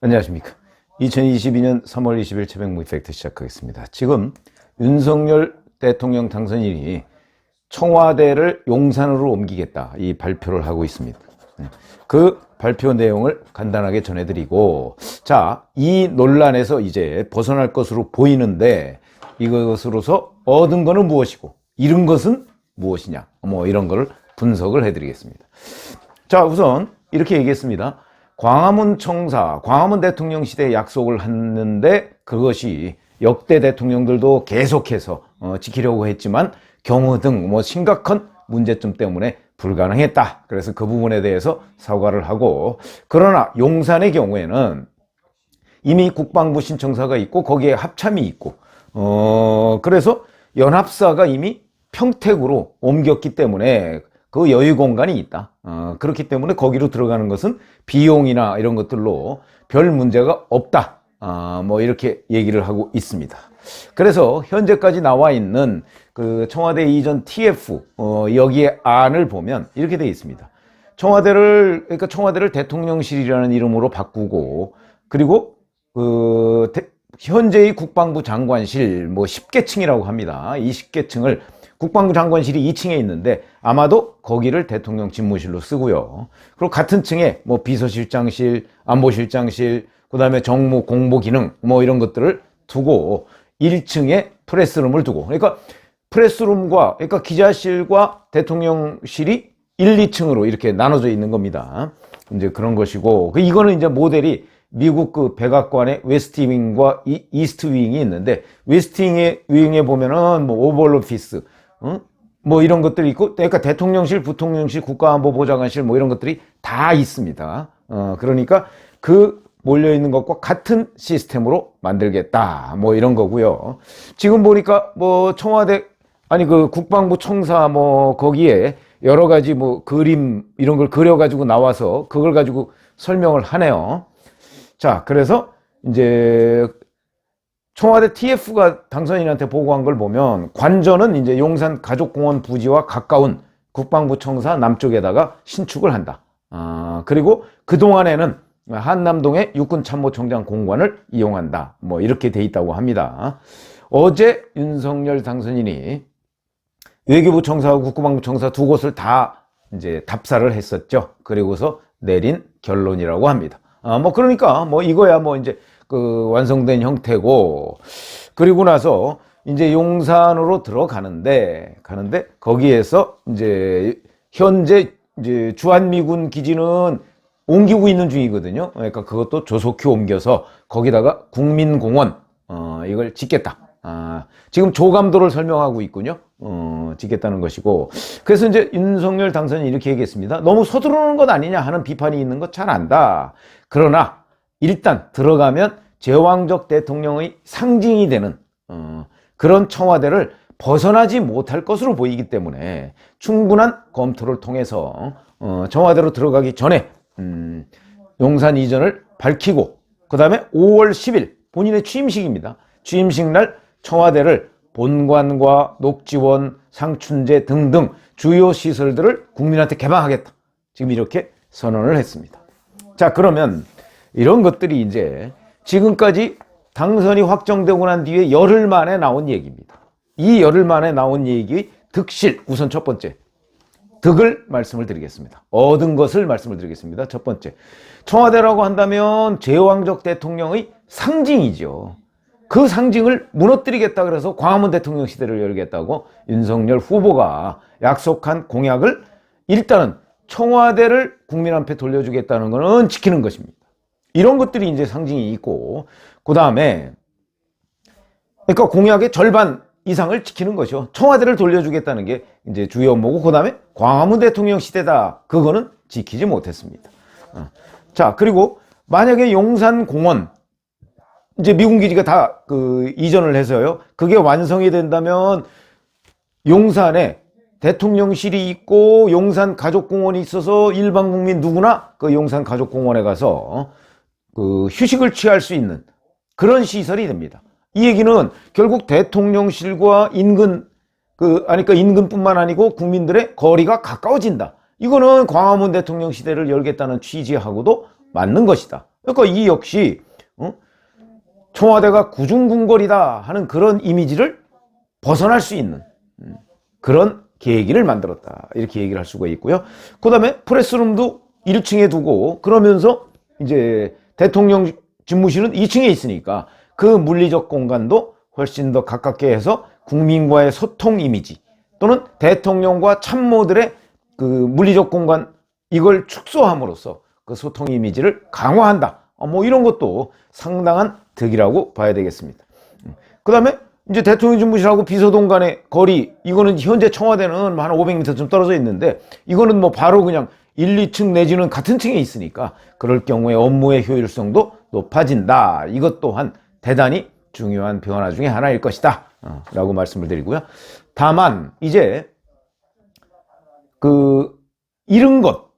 안녕하십니까. 2022년 3월 20일 최백무 이펙트 시작하겠습니다. 지금 윤석열 대통령 당선인이 청와대를 용산으로 옮기겠다 이 발표를 하고 있습니다. 네. 그 발표 내용을 간단하게 전해드리고 자, 이 논란에서 이제 벗어날 것으로 보이는데 이것으로서 얻은 것은 무엇이고 잃은 것은 무엇이냐 뭐 이런 거를 분석을 해드리겠습니다. 자, 우선 이렇게 얘기했습니다. 광화문 청사, 광화문 대통령 시대에 약속을 했는데 그것이 역대 대통령들도 계속해서 어, 지키려고 했지만 경우 등 뭐 심각한 문제점 때문에 불가능했다. 그래서 그 부분에 대해서 사과를 하고 그러나 용산의 경우에는 이미 국방부 신청사가 있고 거기에 합참이 있고 어 그래서 연합사가 이미 평택으로 옮겼기 때문에 그 여유 공간이 있다. 어, 그렇기 때문에 거기로 들어가는 것은 비용이나 이런 것들로 별 문제가 없다. 아, 뭐 이렇게 얘기를 하고 있습니다. 그래서 현재까지 나와 있는 그 청와대 이전 TF 어, 여기에 안을 보면 이렇게 되어 있습니다. 청와대를 그러니까 청와대를 대통령실이라는 이름으로 바꾸고 그리고 그 대- 현재의 국방부 장관실 뭐 10개층이라고 합니다. 이 10개층을 국방부 장관실이 2층에 있는데 아마도 거기를 대통령 집무실로 쓰고요. 그리고 같은 층에 뭐 비서실장실, 안보실장실, 그 다음에 정무 공보 기능 뭐 이런 것들을 두고 1층에 프레스룸을 두고 그러니까 프레스룸과 그러니까 기자실과 대통령실이 1, 2층으로 이렇게 나눠져 있는 겁니다. 이제 그런 것이고 그 이거는 이제 모델이 미국 그 백악관의 웨스트 윙과 이, 이스트 윙이 있는데 웨스트 윙에, 윙에 보면은 뭐 오벌 오피스 어? 뭐 이런 것들이 있고 그러니까 대통령실, 부통령실, 국가안보보좌관실 뭐 이런 것들이 다 있습니다. 어, 그러니까 그 몰려 있는 것과 같은 시스템으로 만들겠다. 뭐 이런 거고요. 지금 보니까 뭐 청와대 아니 그 국방부 청사 뭐 거기에 여러 가지 뭐 그림 이런 걸 그려 가지고 나와서 그걸 가지고 설명을 하네요. 자, 그래서 이제 청와대 TF가 당선인한테 보고한 걸 보면 관전은 이제 용산 가족공원 부지와 가까운 국방부 청사 남쪽에다가 신축을 한다. 아, 그리고 그동안에는 한남동의 육군참모총장 공관을 이용한다. 뭐 이렇게 돼 있다고 합니다. 어제 윤석열 당선인이 외교부 청사하고 국방부 청사 두 곳을 다 이제 답사를 했었죠. 그리고서 내린 결론이라고 합니다. 아, 뭐 그러니까 뭐 이거야 뭐 이제 그 완성된 형태고 그리고 나서 이제 용산으로 들어가는데 가는데 거기에서 이제 현재 이제 주한미군 기지는 옮기고 있는 중이거든요. 그러니까 그것도 조속히 옮겨서 거기다가 국민공원 어, 이걸 짓겠다. 아, 지금 조감도를 설명하고 있군요. 어, 짓겠다는 것이고. 그래서 이제 윤석열 당선인이 이렇게 얘기했습니다. 너무 서두르는 것 아니냐 하는 비판이 있는 것 잘 안다. 그러나 일단 들어가면 제왕적 대통령의 상징이 되는 어, 그런 청와대를 벗어나지 못할 것으로 보이기 때문에 충분한 검토를 통해서 어, 청와대로 들어가기 전에 음, 용산 이전을 밝히고 그 다음에 5월 10일 본인의 취임식입니다. 취임식 날 청와대를 본관과 녹지원, 상춘제 등등 주요 시설들을 국민한테 개방하겠다. 지금 이렇게 선언을 했습니다. 자, 그러면 이런 것들이 이제 지금까지 당선이 확정되고 난 뒤에 열흘 만에 나온 얘기입니다. 이 열흘 만에 나온 얘기 득실 우선 첫 번째 득을 말씀을 드리겠습니다. 얻은 것을 말씀을 드리겠습니다. 첫 번째. 청와대라고 한다면 제왕적 대통령의 상징이죠. 그 상징을 무너뜨리겠다 그래서 광화문 대통령 시대를 열겠다고 윤석열 후보가 약속한 공약을 일단은 청와대를 국민 앞에 돌려주겠다는 것은 지키는 것입니다. 이런 것들이 이제 상징이 있고, 그 다음에, 그러니까 공약의 절반 이상을 지키는 것이죠. 청와대를 돌려주겠다는 게 이제 주요 업무고, 그 다음에 광화문 대통령 시대다. 그거는 지키지 못했습니다. 어. 자, 그리고 만약에 용산공원, 이제 미군 기지가 다 그 이전을 해서요. 그게 완성이 된다면 용산에 대통령실이 있고 용산 가족공원이 있어서 일반 국민 누구나 그 용산 가족공원에 가서 그 휴식을 취할 수 있는 그런 시설이 됩니다. 이 얘기는 결국 대통령실과 인근 그 아니 까 인근뿐만 아니고 국민들의 거리가 가까워진다. 이거는 광화문 대통령 시대를 열겠다는 취지하고도 맞는 것이다. 그러니까 이 역시 어? 청와대가 구중궁궐이다 하는 그런 이미지를 벗어날 수 있는 음, 그런 계기를 만들었다 이렇게 얘기를 할 수가 있고요. 그 다음에 프레스룸도 1층에 두고 그러면서 이제 대통령 집무실은 2층에 있으니까 그 물리적 공간도 훨씬 더 가깝게 해서 국민과의 소통 이미지 또는 대통령과 참모들의 그 물리적 공간 이걸 축소함으로써 그 소통 이미지를 강화한다. 어, 뭐 이런 것도 상당한 득이라고 봐야 되겠습니다. 그 다음에 이제 대통령 집무실하고 비서동 간의 거리 이거는 현재 청와대는 한 500m쯤 떨어져 있는데 이거는 뭐 바로 그냥 1, 2층 내지는 같은 층에 있으니까 그럴 경우에 업무의 효율성도 높아진다. 이것 또한 대단히 중요한 변화 중에 하나일 것이다. 어, 라고 말씀을 드리고요. 다만 이제 그 이런 것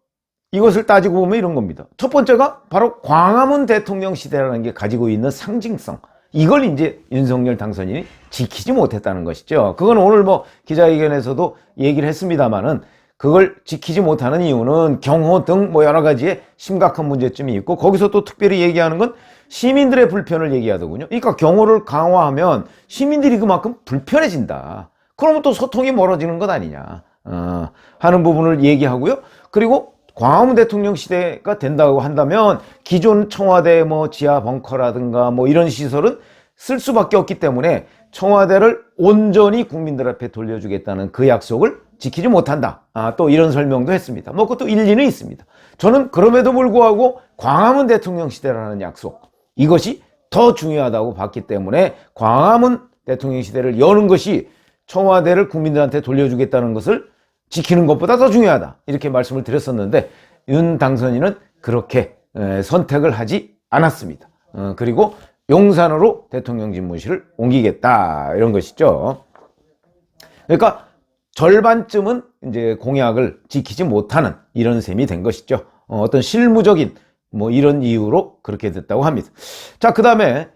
이것을 따지고 보면 이런 겁니다. 첫 번째가 바로 광화문 대통령 시대라는 게 가지고 있는 상징성. 이걸 이제 윤석열 당선인이 지키지 못했다는 것이죠. 그건 오늘 뭐 기자회견에서도 얘기를 했습니다만은 그걸 지키지 못하는 이유는 경호 등 뭐 여러 가지의 심각한 문제점이 있고 거기서 또 특별히 얘기하는 건 시민들의 불편을 얘기하더군요. 그러니까 경호를 강화하면 시민들이 그만큼 불편해진다. 그러면 또 소통이 멀어지는 것 아니냐 어, 하는 부분을 얘기하고요. 그리고 광화문 대통령 시대가 된다고 한다면 기존 청와대 뭐 지하 벙커라든가 뭐 이런 시설은 쓸 수밖에 없기 때문에 청와대를 온전히 국민들 앞에 돌려주겠다는 그 약속을 지키지 못한다. 아, 또 이런 설명도 했습니다. 뭐 그것도 일리는 있습니다. 저는 그럼에도 불구하고 광화문 대통령 시대라는 약속 이것이 더 중요하다고 봤기 때문에 광화문 대통령 시대를 여는 것이 청와대를 국민들한테 돌려주겠다는 것을 지키는 것보다 더 중요하다. 이렇게 말씀을 드렸었는데 윤 당선인은 그렇게 에, 선택을 하지 않았습니다. 어, 그리고 용산으로 대통령 집무실을 옮기겠다. 이런 것이죠. 그러니까 절반쯤은 이제 공약을 지키지 못하는 이런 셈이 된 것이죠. 어, 어떤 실무적인 뭐 이런 이유로 그렇게 됐다고 합니다. 자, 그 다음에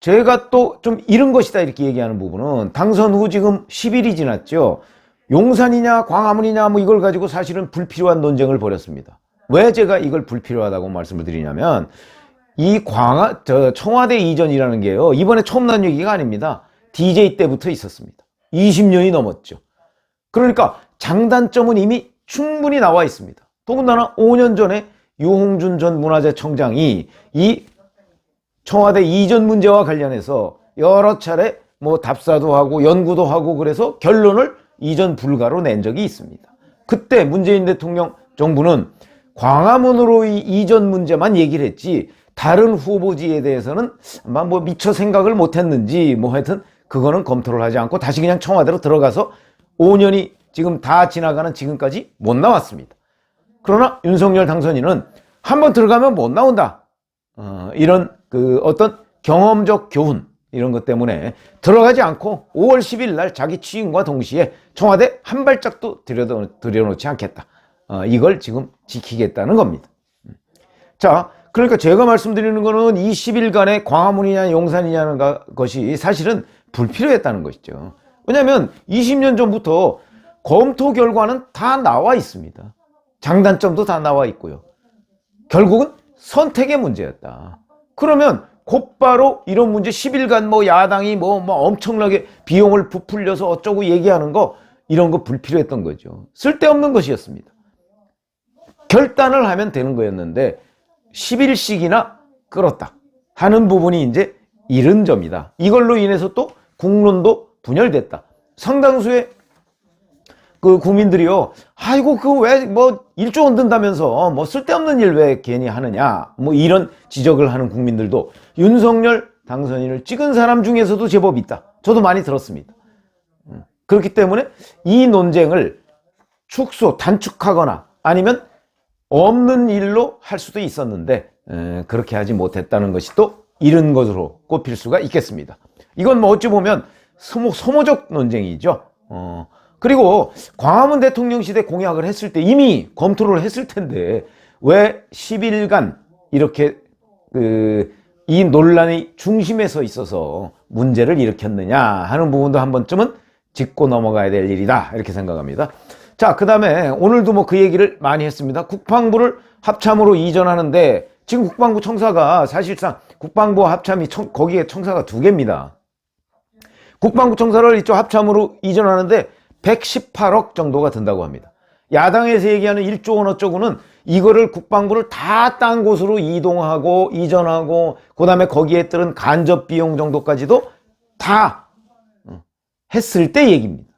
제가 또좀 이런 것이다 이렇게 얘기하는 부분은 당선 후 지금 10일이 지났죠. 용산이냐 광화문이냐 뭐 이걸 가지고 사실은 불필요한 논쟁을 벌였습니다. 왜 제가 이걸 불필요하다고 말씀을 드리냐면 이 광화 저 청와대 이전이라는 게요. 이번에 처음 난 얘기가 아닙니다. DJ 때부터 있었습니다. 20년이 넘었죠. 그러니까 장단점은 이미 충분히 나와 있습니다. 더군다나 5년 전에 유홍준 전 문화재 청장이 이 청와대 이전 문제와 관련해서 여러 차례 뭐 답사도 하고 연구도 하고 그래서 결론을 이전 불가로 낸 적이 있습니다. 그때 문재인 대통령 정부는 광화문으로 이 이전 문제만 얘기를 했지 다른 후보지에 대해서는 아마 뭐 미처 생각을 못 했는지 뭐 하여튼 그거는 검토를 하지 않고 다시 그냥 청와대로 들어가서 5년이 지금 다 지나가는 지금까지 못 나왔습니다. 그러나 윤석열 당선인은 한 번 들어가면 못 나온다. 어, 이런 그 어떤 경험적 교훈 이런 것 때문에 들어가지 않고 5월 10일 날 자기 취임과 동시에 청와대 한 발짝도 들여놓, 들여놓지 않겠다. 어, 이걸 지금 지키겠다는 겁니다. 자, 그러니까 제가 말씀드리는 거는 이 10일간의 광화문이냐 용산이냐는 것이 사실은 불필요했다는 것이죠. 왜냐하면 20년 전부터 검토 결과는 다 나와 있습니다. 장단점도 다 나와 있고요. 결국은 선택의 문제였다. 그러면 곧바로 이런 문제 10일간 뭐 야당이 뭐, 뭐 엄청나게 비용을 부풀려서 어쩌고 얘기하는 거 이런 거 불필요했던 거죠. 쓸데없는 것이었습니다. 결단을 하면 되는 거였는데 10일씩이나 끌었다 하는 부분이 이제 이른 점이다. 이걸로 인해서 또 국론도 분열됐다. 상당수의 그 국민들이요, 아이고, 그 왜 뭐 일조 원 든다면서 뭐 쓸데없는 일 왜 괜히 하느냐, 뭐 이런 지적을 하는 국민들도 윤석열 당선인을 찍은 사람 중에서도 제법 있다. 저도 많이 들었습니다. 음, 그렇기 때문에 이 논쟁을 축소, 단축하거나 아니면 없는 일로 할 수도 있었는데, 에, 그렇게 하지 못했다는 것이 또 이른 것으로 꼽힐 수가 있겠습니다. 이건 뭐 어찌 보면 소모, 소모적 논쟁이죠. 어, 그리고 광화문 대통령 시대 공약을 했을 때 이미 검토를 했을 텐데 왜 10일간 이렇게 그 이 논란의 중심에 서 있어서 문제를 일으켰느냐 하는 부분도 한 번쯤은 짚고 넘어가야 될 일이다 이렇게 생각합니다. 자, 그 다음에 오늘도 뭐 그 얘기를 많이 했습니다. 국방부를 합참으로 이전하는데 지금 국방부 청사가 사실상 국방부 합참이 청- 거기에 청사가 두 개입니다. 국방부 청사를 이쪽 합참으로 이전하는데 118억 정도가 든다고 합니다. 야당에서 얘기하는 1조 원 어쩌고는 이거를 국방부를 다 딴 곳으로 이동하고 이전하고 그 다음에 거기에 따른 간접 비용 정도까지도 다 어, 했을 때 얘기입니다.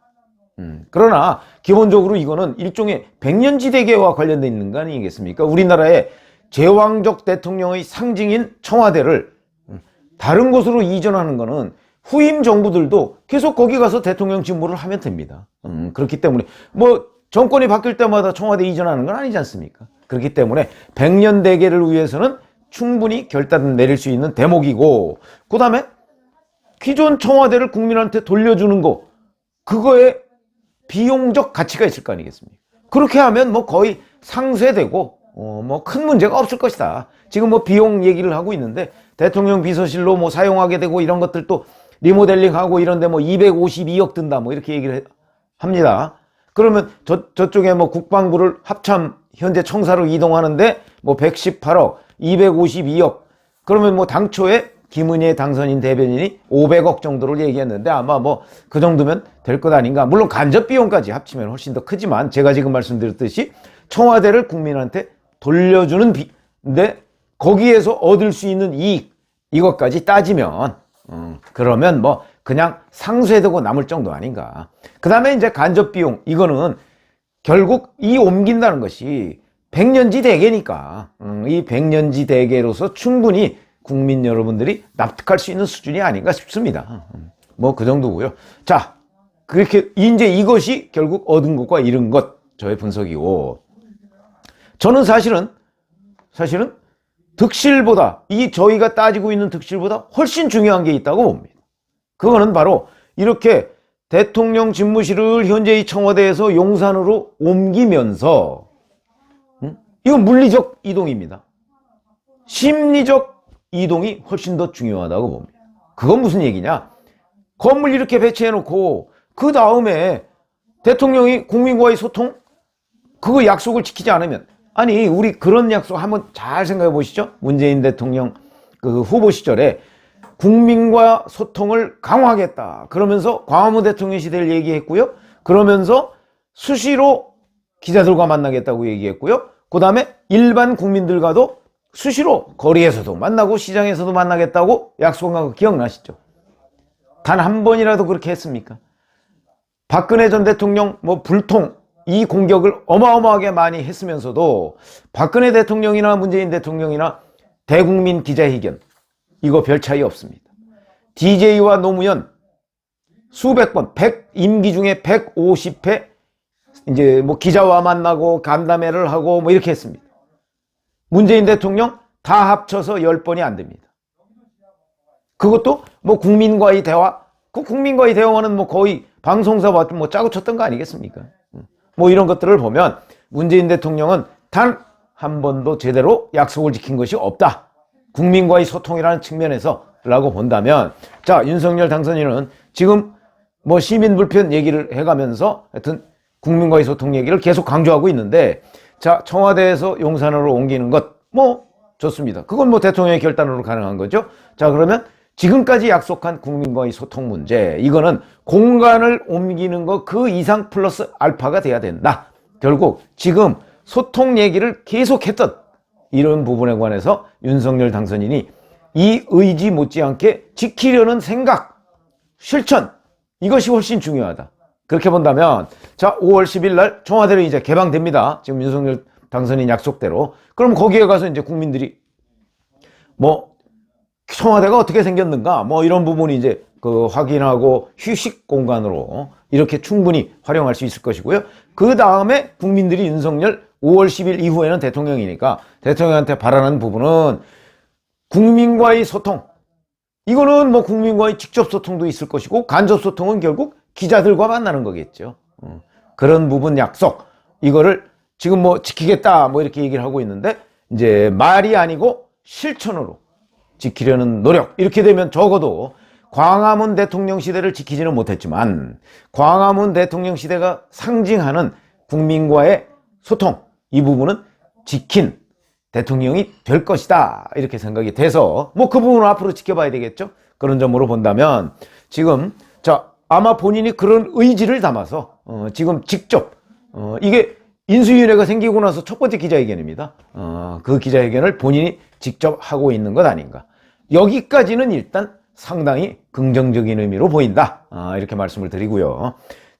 음, 그러나 기본적으로 이거는 일종의 백년지대계와 관련돼 있는 거 아니겠습니까? 우리나라의 제왕적 대통령의 상징인 청와대를 음, 다른 곳으로 이전하는 거는 후임 정부들도 계속 거기 가서 대통령 직무를 하면 됩니다. 음, 그렇기 때문에 뭐 정권이 바뀔 때마다 청와대 이전하는 건 아니지 않습니까? 그렇기 때문에 백년 대계를 위해서는 충분히 결단을 내릴 수 있는 대목이고 그 다음에 기존 청와대를 국민한테 돌려주는 거 그거에 비용적 가치가 있을 거 아니겠습니까? 그렇게 하면 뭐 거의 상쇄되고 어, 뭐 큰 문제가 없을 것이다. 지금 뭐 비용 얘기를 하고 있는데 대통령 비서실로 뭐 사용하게 되고 이런 것들도 리모델링하고 이런데 뭐 252억 든다 뭐 이렇게 얘기를 해- 합니다. 그러면 저, 저쪽에 뭐 국방부를 합참 현재 청사로 이동하는데 뭐 118억, 252억 그러면 뭐 당초에 김은혜 당선인 대변인이 500억 정도를 얘기했는데 아마 뭐 그 정도면 될 것 아닌가. 물론 간접 비용까지 합치면 훨씬 더 크지만 제가 지금 말씀드렸듯이 청와대를 국민한테 돌려주는 비인데 거기에서 얻을 수 있는 이익 이것까지 따지면 음, 그러면 뭐 그냥 상쇄되고 남을 정도 아닌가. 그 다음에 이제 간접 비용 이거는 결국 이 옮긴다는 것이 백년지 대계니까 음, 이 백년지 대계로서 충분히 국민 여러분들이 납득할 수 있는 수준이 아닌가 싶습니다. 뭐그 정도고요. 자, 그렇게 이제 이것이 결국 얻은 것과 잃은 것 저의 분석이고 저는 사실은 사실은 득실보다 이 저희가 따지고 있는 득실보다 훨씬 중요한 게 있다고 봅니다. 그거는 바로 이렇게 대통령 집무실을 현재 이 청와대에서 용산으로 옮기면서 음? 이건 물리적 이동입니다. 심리적 이동이 훨씬 더 중요하다고 봅니다. 그건 무슨 얘기냐? 건물 이렇게 배치해 놓고 그 다음에 대통령이 국민과의 소통 그거 약속을 지키지 않으면 아니 우리 그런 약속 한번 잘 생각해 보시죠. 문재인 대통령 그 후보 시절에 국민과 소통을 강화하겠다. 그러면서 광화문 대통령 시대를 얘기했고요. 그러면서 수시로 기자들과 만나겠다고 얘기했고요. 그 다음에 일반 국민들과도 수시로 거리에서도 만나고 시장에서도 만나겠다고 약속한 거 기억나시죠? 단 한 번이라도 그렇게 했습니까? 박근혜 전 대통령 뭐 불통 이 공격을 어마어마하게 많이 했으면서도 박근혜 대통령이나 문재인 대통령이나 대국민 기자회견 이거 별 차이 없습니다. DJ와 노무현 수백 번, 100 임기 중에 150회 이제 뭐 기자와 만나고 간담회를 하고 뭐 이렇게 했습니다. 문재인 대통령 다 합쳐서 10번이 안 됩니다. 그것도 뭐 국민과의 대화, 그 국민과의 대화는 뭐 거의 방송사와 뭐 짜고 쳤던 거 아니겠습니까? 뭐 이런 것들을 보면 문재인 대통령은 단 한 번도 제대로 약속을 지킨 것이 없다. 국민과의 소통이라는 측면에서 라고 본다면 자 윤석열 당선인은 지금 뭐 시민 불편 얘기를 해가면서 하여튼 국민과의 소통 얘기를 계속 강조하고 있는데 자 청와대에서 용산으로 옮기는 것 뭐 좋습니다. 그건 뭐 대통령의 결단으로 가능한 거죠. 자 그러면 지금까지 약속한 국민과의 소통 문제 이거는 공간을 옮기는 거 그 이상 플러스 알파가 돼야 된다. 결국 지금 소통 얘기를 계속했던 이런 부분에 관해서 윤석열 당선인이 이 의지 못지않게 지키려는 생각, 실천 이것이 훨씬 중요하다. 그렇게 본다면 자 5월 10일 날 청와대를 이제 개방됩니다. 지금 윤석열 당선인 약속대로. 그럼 거기에 가서 이제 국민들이 뭐 청와대가 어떻게 생겼는가 뭐 이런 부분이 이제 그 확인하고 휴식 공간으로 이렇게 충분히 활용할 수 있을 것이고요. 그 다음에 국민들이 윤석열 5월 10일 이후에는 대통령이니까 대통령한테 바라는 부분은 국민과의 소통. 이거는 뭐 국민과의 직접 소통도 있을 것이고 간접 소통은 결국 기자들과 만나는 거겠죠. 어, 그런 부분 약속. 이거를 지금 뭐 지키겠다 뭐 이렇게 얘기를 하고 있는데 이제 말이 아니고 실천으로 지키려는 노력. 이렇게 되면 적어도 광화문 대통령 시대를 지키지는 못했지만 광화문 대통령 시대가 상징하는 국민과의 소통 이 부분은 지킨 대통령이 될 것이다. 이렇게 생각이 돼서 뭐 그 부분은 앞으로 지켜봐야 되겠죠. 그런 점으로 본다면 지금 자 아마 본인이 그런 의지를 담아서 어, 지금 직접 어, 이게 인수위원회가 생기고 나서 첫 번째 기자회견입니다. 어, 그 기자회견을 본인이 직접 하고 있는 것 아닌가. 여기까지는 일단 상당히 긍정적인 의미로 보인다. 아, 이렇게 말씀을 드리고요.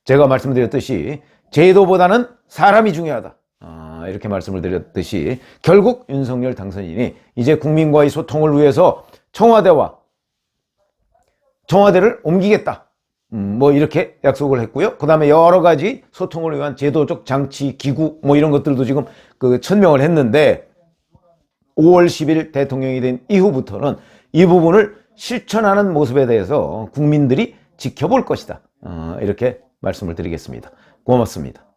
제가 말씀드렸듯이 제도보다는 사람이 중요하다. 아, 이렇게 말씀을 드렸듯이 결국 윤석열 당선인이 이제 국민과의 소통을 위해서 청와대와 청와대를 옮기겠다. 음, 뭐 이렇게 약속을 했고요. 그 다음에 여러 가지 소통을 위한 제도적 장치, 기구 뭐 이런 것들도 지금 그 천명을 했는데 5월 10일 대통령이 된 이후부터는 이 부분을 실천하는 모습에 대해서 국민들이 지켜볼 것이다. 어, 이렇게 말씀을 드리겠습니다. 고맙습니다.